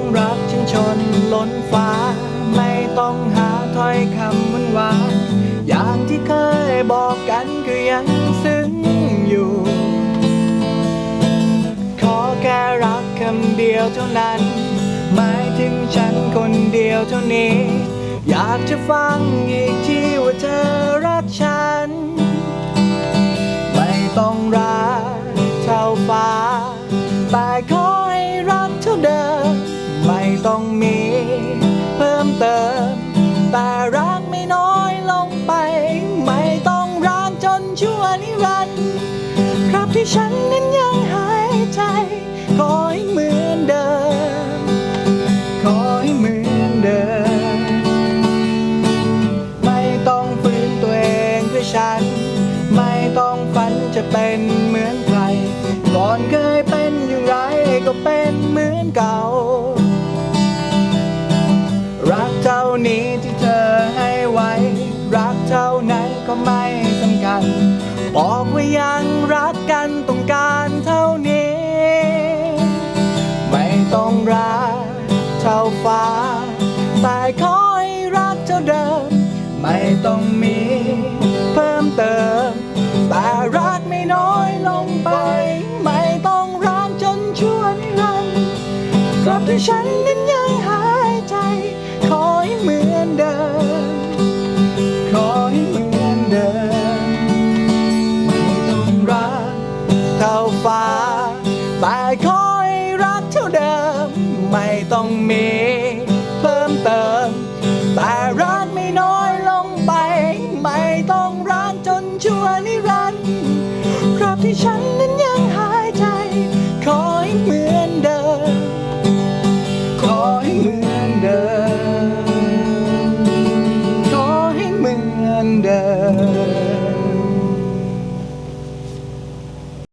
ต้องรักฉันชนล้นฟ้า ไม่ต้องหาถ้อยคำหวานหวานอย่างที่เคยบอกกันก็ยังซึ้งอยู่ ขอแค่รักคำเดียวเท่านั้น หมายถึงฉันคนเดียวเท่านี้ อยากจะฟังอีกทีว่าเธอรักฉัน ต้องมี เพิ่มเติม แต่รักไม่น้อยลงไป ไม่ต้องรักจนชั่วนิรันดร์ครับที่ฉันนั้นยังหายใจขอให้เหมือนเดิม ขอให้เหมือนเดิม ไม่ต้องฝืนตัวเองเพื่อฉัน ไม่ต้องฝันจะเป็นเหมือนใครก่อนเคยเป็นอย่างไรก็เป็นเหมือนเก่า ก็ไม่สำคัญ บอกว่ายังรักกันต้องการเท่านี้ ไม่ต้องรักเท่าฟ้า แต่ขอให้รักเท่าเดิม ไม่ต้องมีเพิ่มเติม แต่รักไม่น้อยลงไป ไม่ต้องรักจนชั่วนิรันดร์กลับที่ฉันนั้นยัง มีเพิ่มเติม แต่รักไม่น้อยลงไป ไม่ต้องรักจนชั่วนิรันดร์ครับที่ฉันนั้น